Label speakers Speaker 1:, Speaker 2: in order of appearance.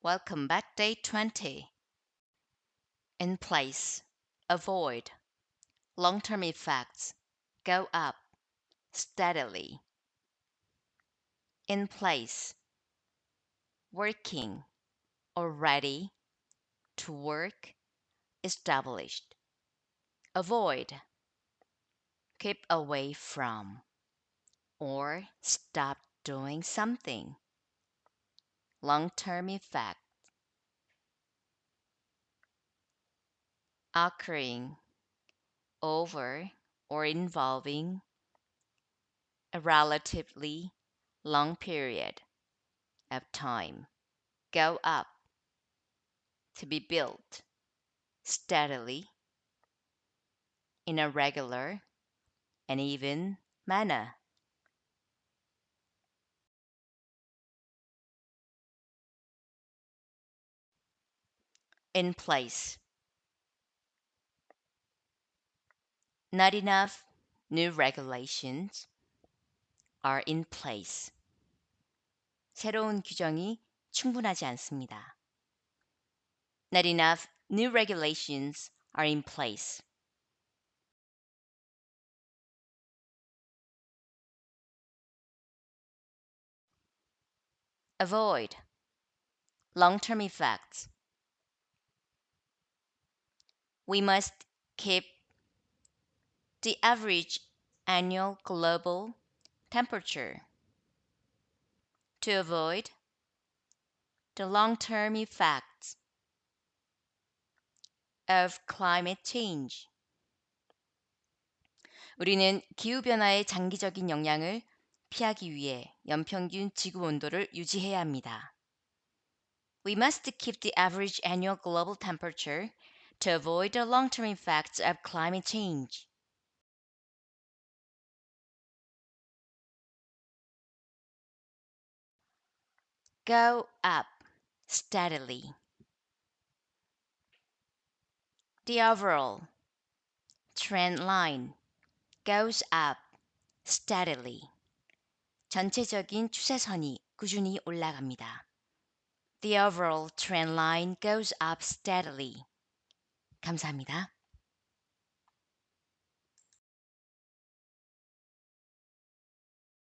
Speaker 1: Welcome back, day 20. In place, avoid. Long term effects go up steadily. In place, working or ready to work established. Avoid, keep away from, or stop doing something. Long term effect occurring over or involving a relatively long period of time. Go up to be built steadily in a regular and even manner. In place. Not enough new regulations are in place. 새로운 규정이 충분하지 않습니다. Not enough new regulations are in place. Avoid long term effects. We must keep the average annual global temperature to avoid the long term effects of climate change. 우리는 기후변화의 장기적인 영향을 피하기 위해 연평균 지구 온도를 유지해야 합니다. We must keep the average annual global temperature to avoid the long-term effects of climate change. Go up steadily. The overall trend line goes up steadily. 전체적인 추세선이 꾸준히 올라갑니다. The overall trend line goes up steadily. 감사합니다.